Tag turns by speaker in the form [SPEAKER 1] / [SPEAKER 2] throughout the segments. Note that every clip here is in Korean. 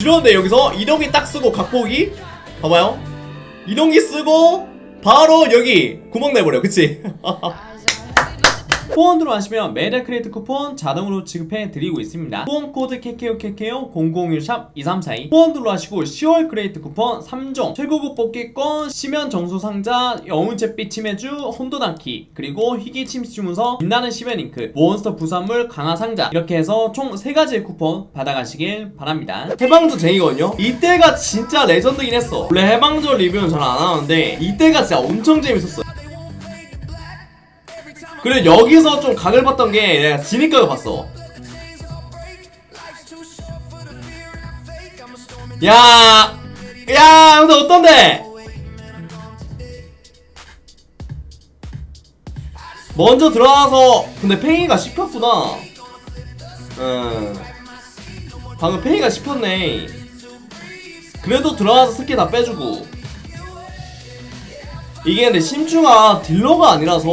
[SPEAKER 1] 이런데 여기서 이동기 딱 쓰고 각보기. 봐봐요. 이동기 쓰고 바로 여기 구멍 내버려. 그치? 후원 들어가시면 메달 크레이트 쿠폰 자동으로 지급해 드리고 있습니다. 후원 코드 KKO KKO 001샵 2342 후원 들어가시고 10월 크레이트 쿠폰 3종 최고급 뽑기권 시면 정수 상자 영웅 잿빛 치매주 혼돈아키 그리고 희귀 침시 주문서 빛나는 시면 잉크 몬스터 부산물 강화 상자 이렇게 해서 총 3가지의 쿠폰 받아가시길 바랍니다. 해방조 쟁이거든요. 이때가 진짜 레전드긴 했어. 원래 해방조 리뷰는 잘 안 하는데 이때가 진짜 엄청 재밌었어요. 그리고 여기서 좀 각을 봤던 게 내가 지니까가 봤어. 야, 야, 근데 어떤데? 먼저 들어가서 근데 팽이가 씹혔구나. 응. 방금 팽이가 씹혔네. 그래도 들어가서 스킬 다 빼주고. 이게 근데 심추가 딜러가 아니라서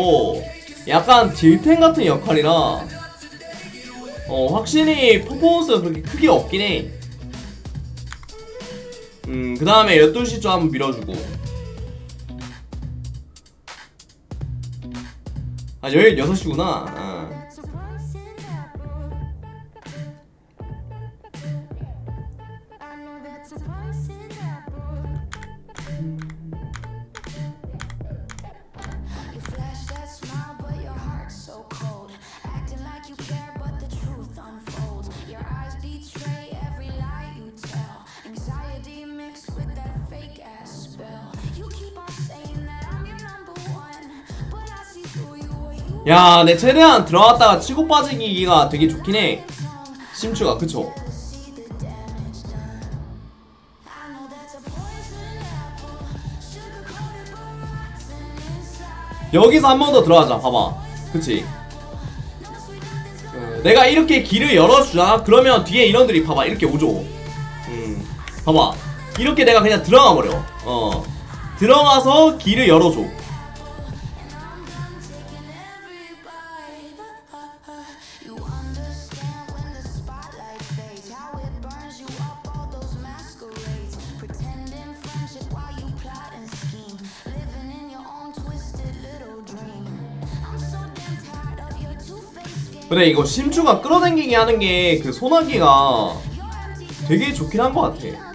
[SPEAKER 1] 약간 딜템 같은 역할이라 어 확실히 퍼포먼스가 그렇게 크게 없긴 해. 음, 그 다음에 12시 좀 한번 밀어주고. 아, 16시구나. 아. 야, 내 최대한 들어갔다가 치고 빠지기가 되게 좋긴 해. 심추가, 그쵸? 여기서 한 번 더 들어가자, 봐봐. 그치? 어, 내가 이렇게 길을 열어주잖아? 그러면 뒤에 인원들이 봐봐, 이렇게 오죠. 음, 봐봐. 이렇게 내가 그냥 들어가 버려. 어. 들어가서 길을 열어줘. 근데 이거 심추가 끌어당기게 하는 게 그 소나기가 되게 좋긴 한 것 같아.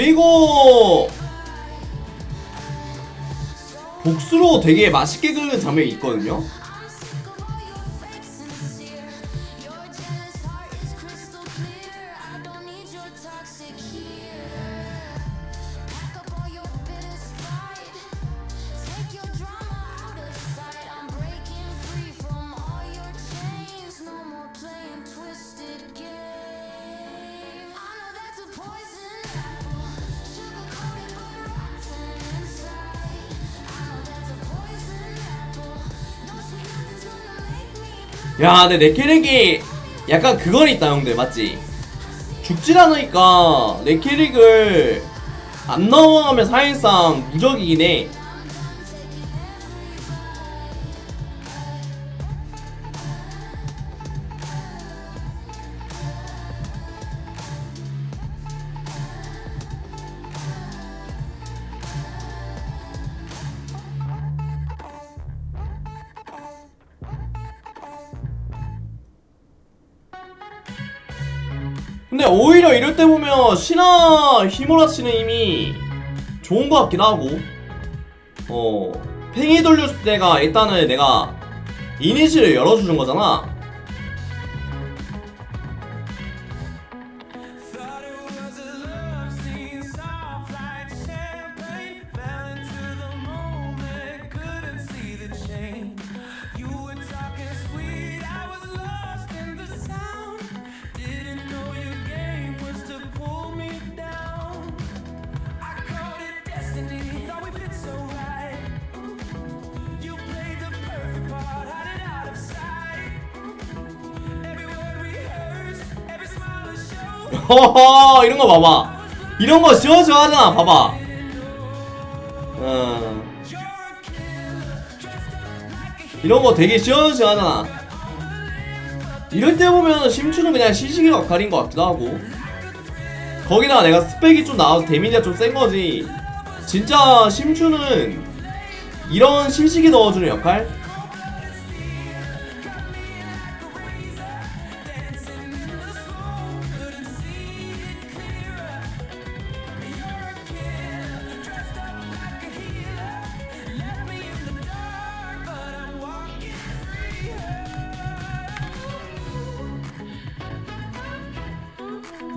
[SPEAKER 1] 그리고 복수로 되게 맛있게 끓는 장면이 있거든요.
[SPEAKER 2] I'm
[SPEAKER 1] 야, 근데 내 캐릭이 약간 그건 있다, 형들. 맞지? 죽질 않으니까 내 캐릭을 안 넘어가면 사실상 무적이긴 해. 휘몰아치는 힘이 좋은 것 같긴 하고 어 팽이 돌렸을 때가 일단은 내가 이니시를 열어주는 거잖아 허허 이런 거 봐봐. 이런 거 시원시원하잖아 봐봐. 어. 이런 거 되게 시원시원하잖아. 이럴 때 보면 심추는 그냥 시식이 역할인 것 같기도 하고. 거기다가 내가 스펙이 좀 나와서 데미지가 좀 센 거지. 진짜 심추는 이런 시식이 넣어주는 역할?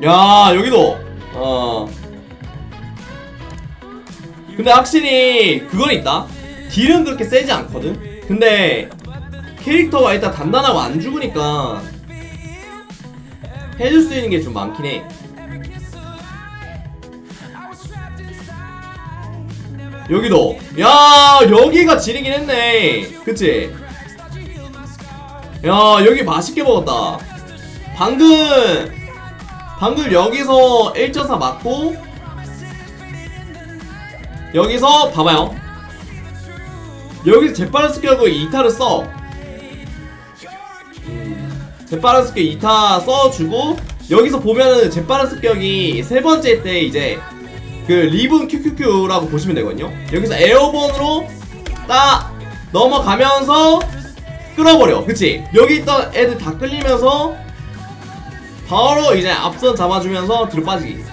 [SPEAKER 1] 야 여기도. 어. 근데 확실히 그건 있다. 딜은 그렇게 세지 않거든? 근데 캐릭터가 일단 단단하고 안 죽으니까 해줄 수 있는 게 좀 많긴 해. 여기도. 야 여기가 지리긴 했네. 그치? 야 여기 맛있게 먹었다. 방금 방금 여기서 1.4 맞고 여기서 봐봐요. 여기서 재빠른 습격하고 2타를 써. 음, 재빠른 습격 2타 써주고 여기서 보면은 재빠른 습격이 세 번째 때 이제 그 리븐 QQQ라고 보시면 되거든요. 여기서 에어본으로 딱 넘어가면서 끌어버려. 그치? 여기 있던 애들 다 끌리면서 바로 이제 앞선 잡아주면서 뒤로 빠지기.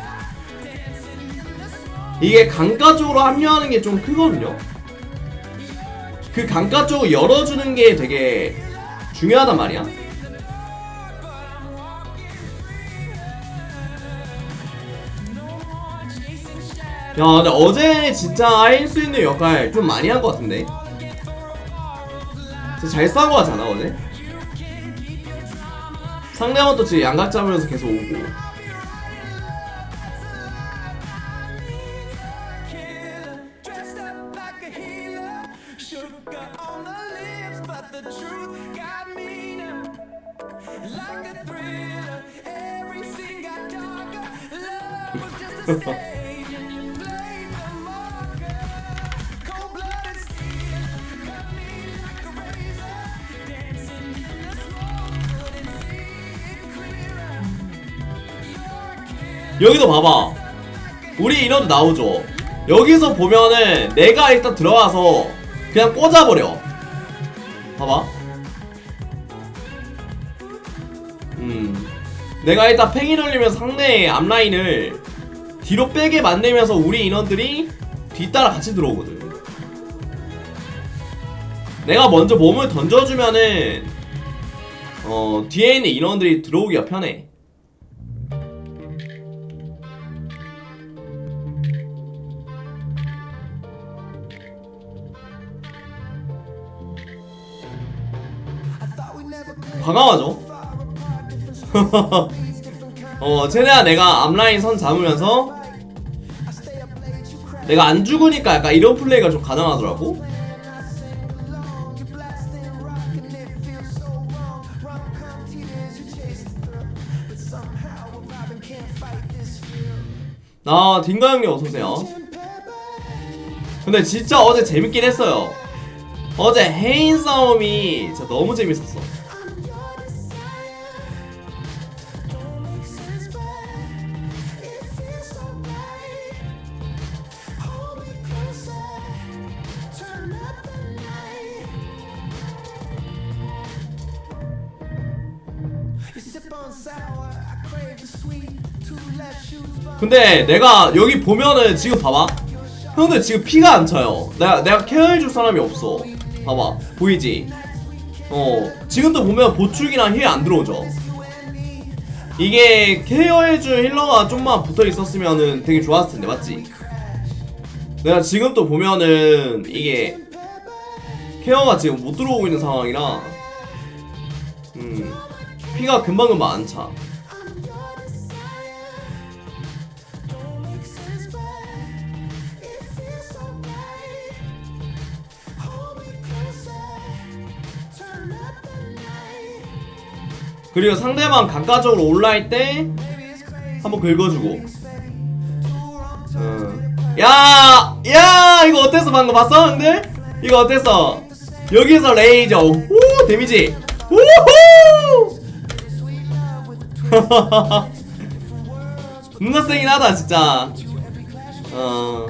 [SPEAKER 1] 이게 강가 쪽으로 합류하는 게 좀 크거든요. 그 강가 쪽을 열어주는 게 되게 중요하단 말이야. 야 근데 어제 진짜 할 수 있는 역할 좀 많이 한 것 같은데? 진짜 잘 싸운 것 같지 않아 어제? 상대방 또 지금 양각 잡으면서 계속 오고 인원도 나오죠. 여기서 보면은 내가 일단 들어가서 그냥 꽂아버려. 봐봐. 음. 내가 일단 팽이 돌리면서 상대의 앞라인을 뒤로 빼게 만들면서 우리 인원들이 뒤따라 같이 들어오거든. 내가 먼저 몸을 던져주면은 어 뒤에 있는 인원들이 들어오기가 편해 과감하죠. 어, 최대한 내가 앞라인 선 잡으면서 내가 안 죽으니까 약간 이런 플레이가 좀 가능하더라고. 아, 딩가 형님 어서오세요. 근데 진짜 어제 재밌긴 했어요. 어제 해인 싸움이 진짜 너무 재밌었어. 근데 내가 여기 보면은 지금 봐봐. 형들 지금 피가 안 차요. 내가 내가 케어해줄 사람이 없어. 봐봐 보이지? 어 지금도 보면 보충이랑 힐 안 들어오죠. 이게 케어해줄 힐러가 좀만 붙어 있었으면은 되게 좋았을 텐데 맞지? 내가 지금 또 보면은 이게 케어가 지금 못 들어오고 있는 상황이라 음 피가 금방금방 안 차. 그리고 상대방 가까적으로 올라올 때 한번 긁어주고 어. 야! 야! 이거 어땠어 방금 봤어 형들? 이거 어땠어? 여기서 레이저 오 데미지 우후! 눈나 세긴 하다 진짜 어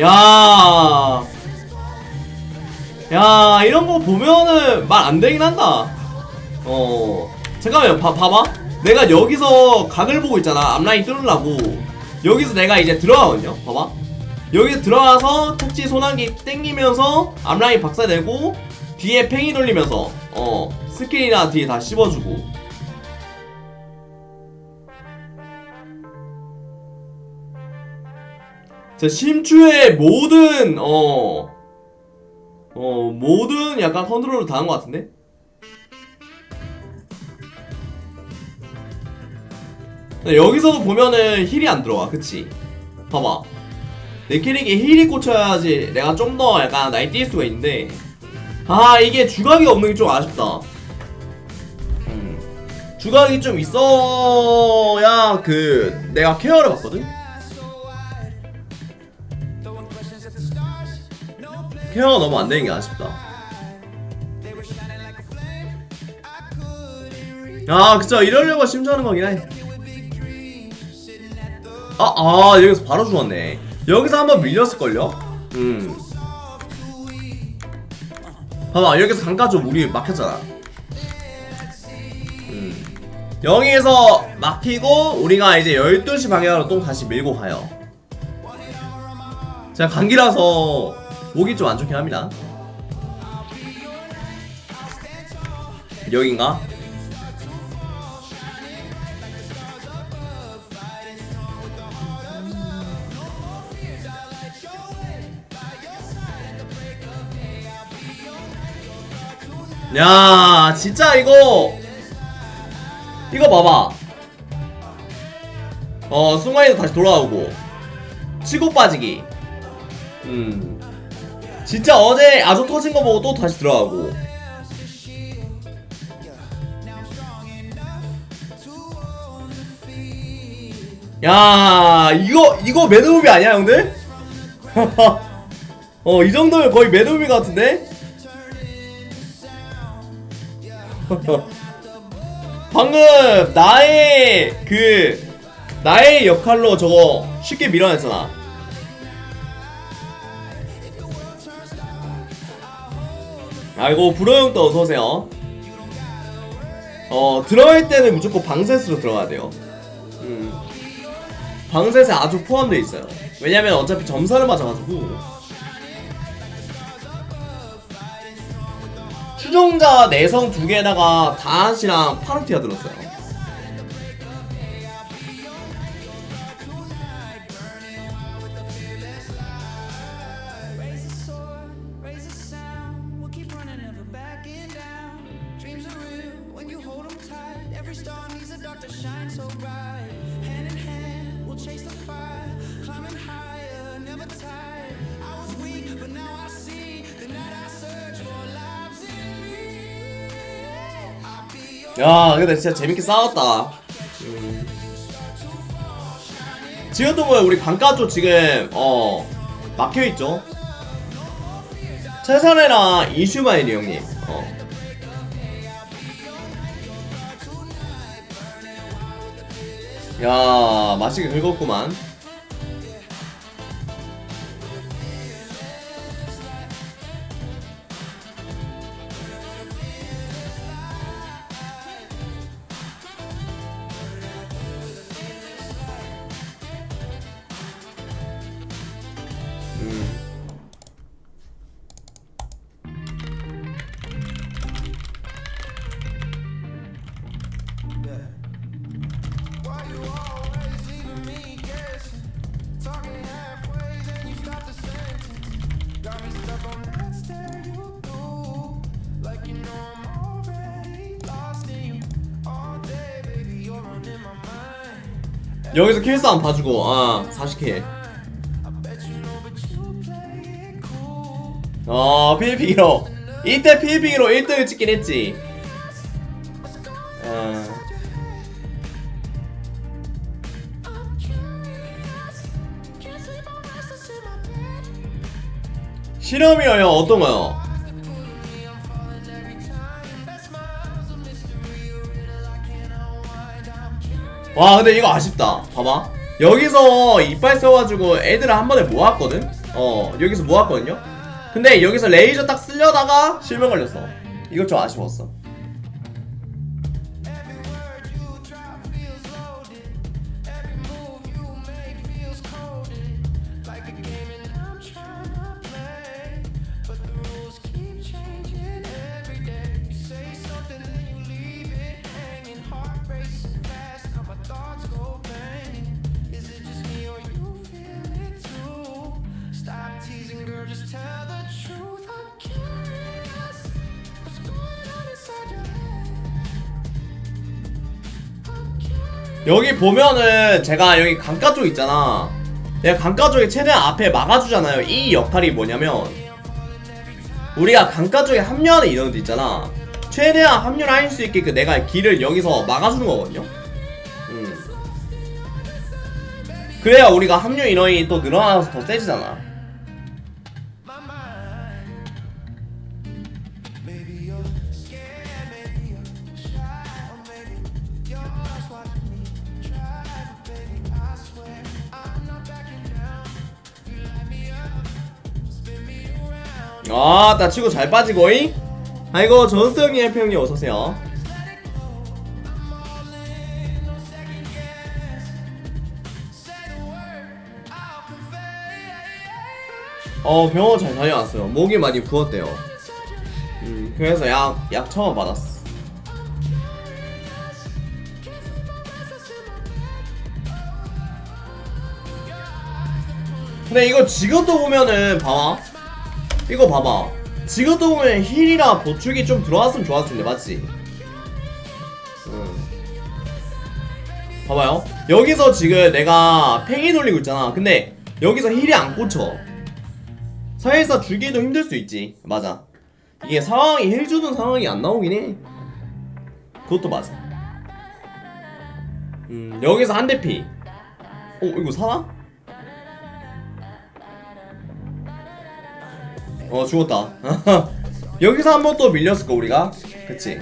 [SPEAKER 1] 야, 야 이런 거 보면은 말 안 되긴 한다. 어, 잠깐만요. 봐, 봐봐. 내가 여기서 각을 보고 있잖아. 앞라인 뚫으려고. 여기서 내가 이제 들어가거든요. 봐봐. 여기서 들어가서 톡지 소나기 땡기면서 앞라인 박살내고 뒤에 팽이 돌리면서 어 스킬이나 뒤에 다 씹어주고. 자, 심추의 모든 어, 어 모든 약간 컨트롤을 다한것 같은데? 근데 여기서도 보면은 힐이 안 들어와, 그치? 봐봐. 내 캐릭에 힐이 꽂혀야지 내가 좀 더 약간 날뛸 수가 있는데 아 이게 주각이 없는 게 좀 아쉽다. 음. 주각이 좀 있어야 그 내가 케어를 받거든. 케어가 너무 안 되는 게 아쉽다. 아, 그쵸. 이러려고 심사하는 거긴 해. 아, 아, 여기서 바로 죽었네. 여기서 한번 밀렸을걸요? 음. 봐봐, 여기서 강가 좀 우리 막혔잖아. 음. 여기에서 막히고, 우리가 이제 12시 방향으로 또 다시 밀고 가요. 제가 감기라서 목이 좀 안 좋긴 합니다. 여긴가? 야, 진짜 이거 이거 봐봐. 어, 순간이도 다시 돌아오고 치고 빠지기. 음. 진짜 어제 아주 터진 거 보고 또 다시 들어가고. 야, 이거 이거 매드무비 아니야, 형들? 어, 이 정도면 거의 매드무비 같은데? 방금 나의 그 나의 역할로 저거 쉽게 밀어냈잖아. 아이고 불어형도 어서오세요 어 들어갈 때는 무조건 방셋으로 들어가야 돼요 음. 방셋에 아주 포함되어 있어요 왜냐면 어차피 점사를 맞아가지고 추종자 내성 두 개에다가 다한씨랑 파르티가 들었어요
[SPEAKER 3] Raise the sword, raise the sound.
[SPEAKER 1] 야 근데 진짜 재밌게 싸웠다 음. 지금도 뭐야 우리 강가 쪽 지금 어 막혀있죠 최선혜랑 이슈마일이 형님 어. 야 맛있게 긁었구만 여기서 킬싸 안 봐주고 아 40k 아 PVP기로 이때 PVP기로 1등을 찍긴 했지
[SPEAKER 2] 아.
[SPEAKER 1] 실험이어요 어떤가요? 와 근데 이거 아쉽다 봐봐 여기서 이빨 써가지고 애들을 한 번에 모았거든? 어 여기서 모았거든요? 근데 여기서 레이저 딱 쓰려다가 실명 걸렸어 이거 좀 아쉬웠어 보면은 제가 여기 강가 쪽 있잖아. 내가 강가 쪽에 최대한 앞에 막아주잖아요. 이 역할이 뭐냐면 우리가 강가 쪽에 합류하는 인원들 있잖아. 최대한 합류를 할 수 있게끔 내가 길을 여기서 막아주는 거거든요. 음. 그래야 우리가 합류 인원이 또 늘어나서 더 세지잖아 아나 치고 잘 빠지고잉? 아이고 전스 형님 해피 형님 어서오세요. 어 병원 잘 다녀왔어요. 목이 많이 부었대요. 음 그래서 약, 약 처음 받았어. 근데 이거 지금도 보면은 봐봐 이거 봐봐. 보면 힐이랑 보충이 좀 들어왔으면 좋았을 텐데 맞지? 음. 봐봐요. 여기서 지금 내가 팽이 돌리고 있잖아. 근데 여기서 힐이 안 꽂혀. 사회에서 주기도 힘들 수 있지. 맞아. 이게 상황이 힐 주는 상황이 안 나오긴 해. 그것도 맞아. 음 여기서 한 대피. 어 이거 사나? 어 죽었다. 여기서 한 번 또 밀렸을 거 우리가? 그치?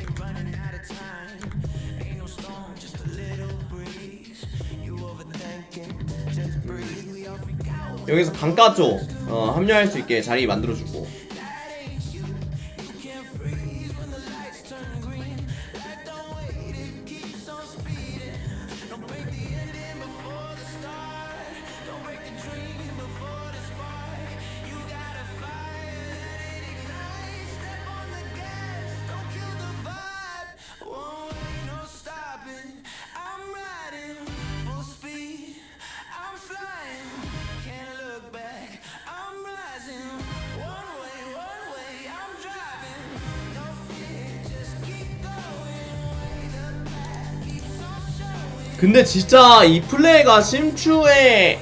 [SPEAKER 1] 여기서 강가 쪽 어, 합류할 수 있게 자리 만들어주고 근데 진짜 이 플레이가 심추의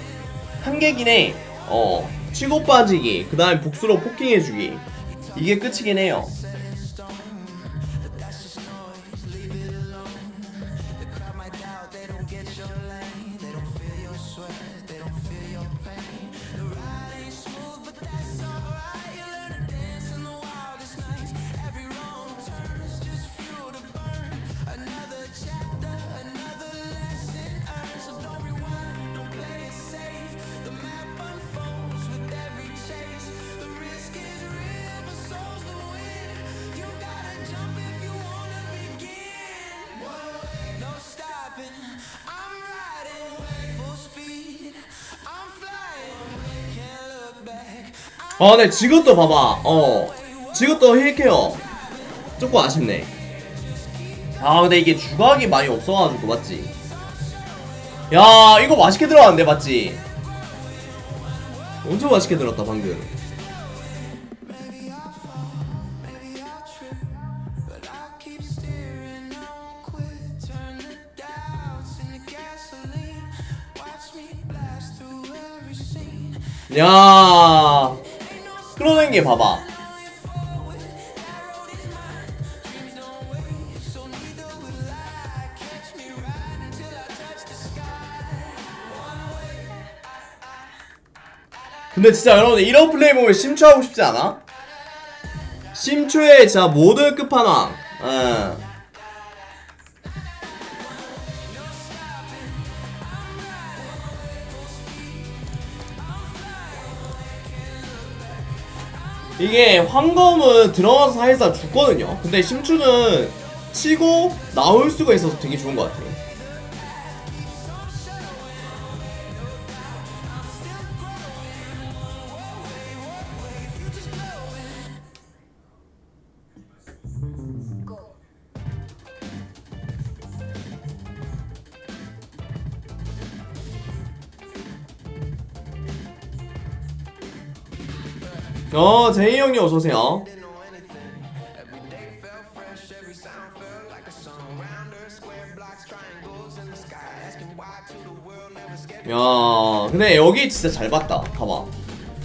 [SPEAKER 1] 한계긴 해. 어, 치고 빠지기, 그 다음에 복수로 포킹해주기. 이게 끝이긴 해요. 아, 근데 지금도 봐봐. 어, 지금도 힐케어. 조금 아쉽네. 아, 근데 이게 주각이 많이 없어가지고, 맞지? 야, 이거 맛있게 들어갔는데, 맞지? 엄청 맛있게 들었다, 방금. 야, 하는 게 봐봐. 근데 진짜 여러분들 이런 플레이 보면 심초하고 싶지 않아? 심초의 자 모든 끝판왕 에. 이게 황검은 들어가서 사실상 죽거든요. 근데 심추는 치고 나올 수가 있어서 되게 좋은 것 같아요 어 제이 형님 어서 오세요. 야 근데 여기 진짜 잘 봤다. 봐봐.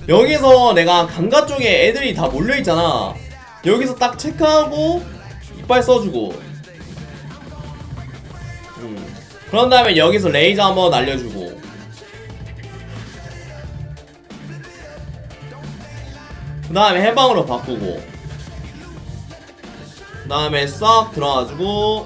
[SPEAKER 1] 여기서 내가 강가 쪽에 애들이 다 몰려있잖아. 여기서 딱 체크하고 이빨 써주고. 음. 그런 다음에 여기서 레이저 한번 날려주고 다음에 해방으로 바꾸고. 그 다음에 싹 들어가지고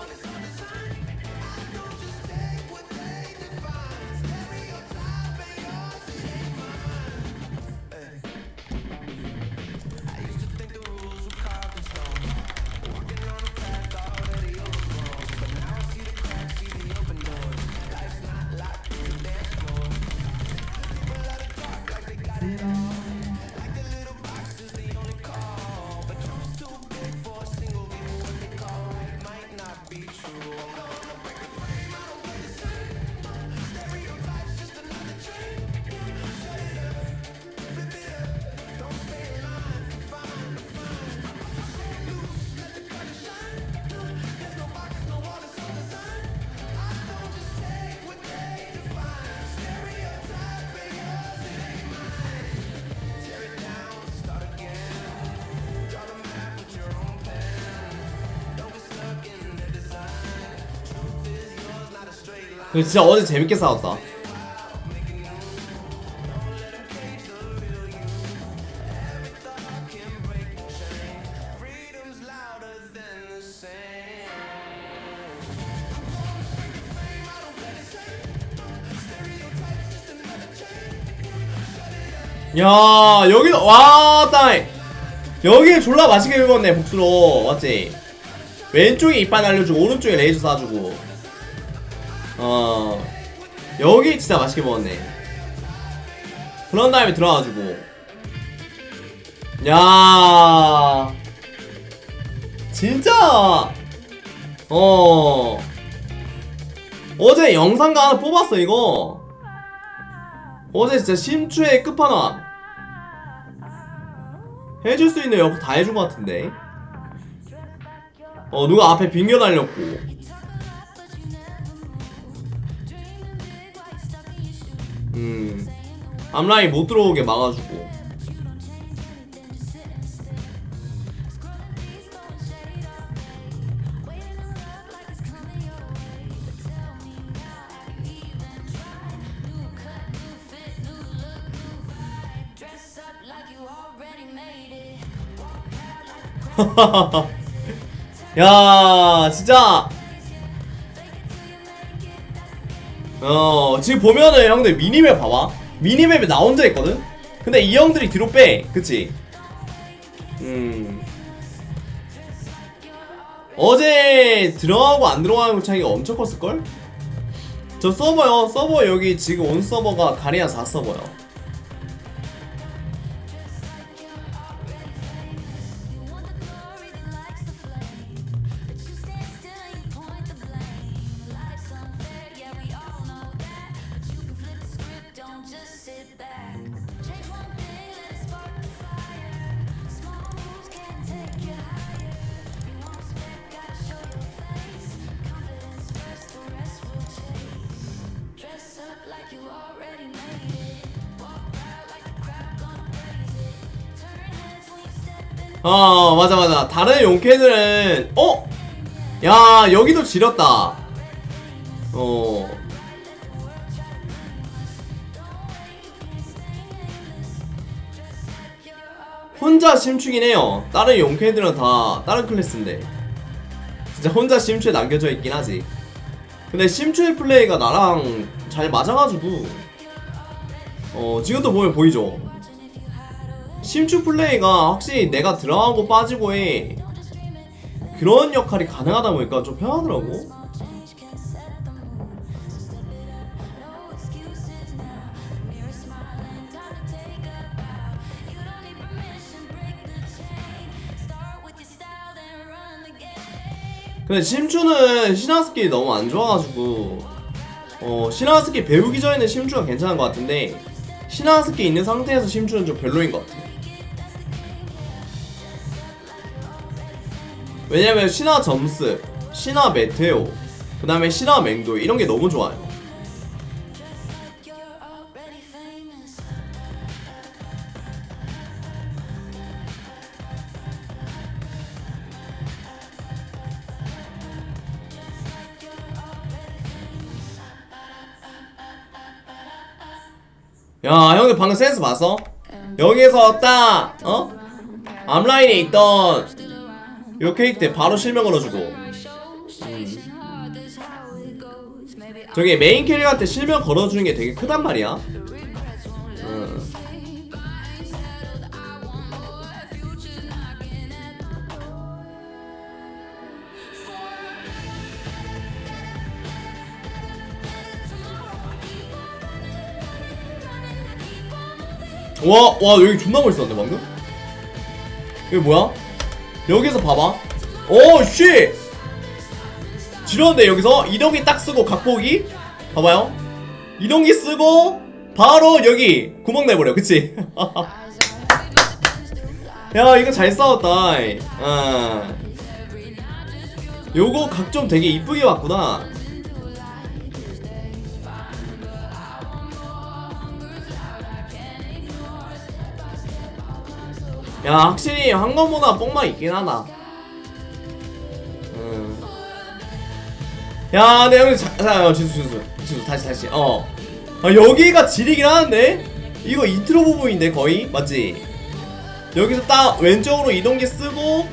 [SPEAKER 1] 진짜 어제 재밌게 싸웠다. 야 여기도 와따 여기 졸라 맛있게 긁었네 복수로. 맞지? 왼쪽에 이빨 날려주고 오른쪽에 레이저 쏴주고 어. 여기 진짜 맛있게 먹었네. 그런 다음에 들어가지고. 야. 진짜. 어. 어제 영상가 하나 뽑았어 이거. 어제 진짜 심추의 끝판왕. 해줄 수 있는 역할 다 해준 것 같은데. 어 누가 앞에 빙겨 날렸고 음 앞라인 못 들어오게 막아주고. 야 진짜 어 지금 보면은 형들 미니맵 봐봐. 미니맵에 나 혼자 있거든? 근데 이 형들이 뒤로 빼. 그치? 음. 어제 들어가고 안 들어가는 차이가 엄청 컸을걸? 저 서버요. 서버 여기 지금 온 서버가 가리아 4 서버요 어 맞아 맞아. 다른 용캐들은 어? 야 여기도 지렸다. 어.
[SPEAKER 2] 혼자 심추긴 해요. 다른 용캐들은 다 다른 클래스인데. 진짜 혼자 심추에 남겨져 있긴 하지. 근데 심추의 플레이가 나랑 잘 맞아가지고 어 지금도 보면 보이죠 심추 플레이가 확실히 내가 들어가고 빠지고의 그런 역할이 가능하다 보니까 좀 편하더라고. 근데 심추는 신화 스킬이 너무 안 좋아가지고 어 신화 스킬 배우기 전에는 심추가 괜찮은 것 같은데 신화 스킬 있는 상태에서 심추는 좀 별로인 것 같아 왜냐면 신화 점스, 신화 메테오, 그 다음에 신화 맹도 이런 게 너무 좋아요. 야 형들 방금 센스 봤어? 여기에서 딱 어? 앞라인에 있던 요 캐릭터 바로 실명 걸어주고 저기 메인 캐릭터한테 실명 걸어주는 게 되게 크단 말이야 음. 와, 와, 여기 존나 멋있었네, 방금? 여기 뭐야? 여기서 봐봐. 오, 씨! 지렸는데, 여기서 이동기 딱 쓰고 각보기? 봐봐요. 이동기 쓰고, 바로 여기 구멍 내버려, 그치? 야, 이거 잘 싸웠다. 이. 아. 요거 각 좀 되게 이쁘게 봤구나. 야 확실히 한건보다 뽕만 있긴 하다 음. 야, 네 형님, 자, 자, 어, 지수, 지수, 지수, 다시, 다시, 어. 아, 여기가 지리긴 하는데? 이거 인트로 부분인데, 거의? 맞지? 여기서 딱 왼쪽으로 이동기 쓰고,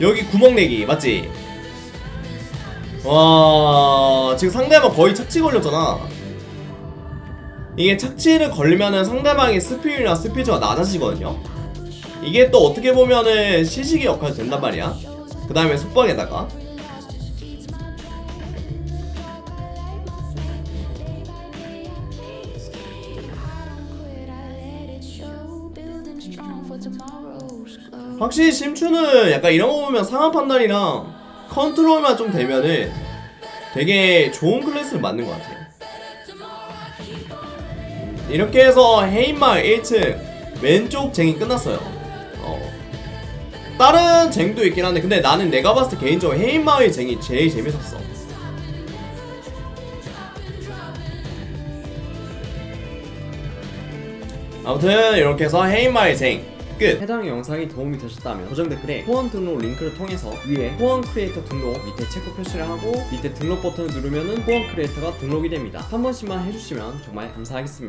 [SPEAKER 2] 여기 구멍 내기, 맞지? 와, 지금 상대방 거의 착지 걸렸잖아. 이게 착지를 걸리면은 상대방의 스피드나 스피드가 낮아지거든요? 이게 또 어떻게 보면은 시식의 역할이 된단 말이야. 그 다음에 속박에다가. 확실히 심추는 약간 이런 거 보면 상황 판단이랑 컨트롤만 좀 되면은 되게 좋은 클래스를 맞는 것 같아요. 이렇게 해서 헤인마을 1층 왼쪽 쟁이 끝났어요. 어. 다른 쟁도 있긴 한데 근데 나는 내가 봤을 때 개인적으로 헤인마을 쟁이 제일 재밌었어. 아무튼 이렇게 해서 헤인마을 쟁 끝! 해당 영상이 도움이 되셨다면 고정 댓글에 후원 등록 링크를 통해서 위에 후원 크리에이터 등록 밑에 체크 표시를 하고 밑에 등록 버튼을 누르면은 후원 크리에이터가 등록이 됩니다. 한 번씩만 해주시면 정말 감사하겠습니다.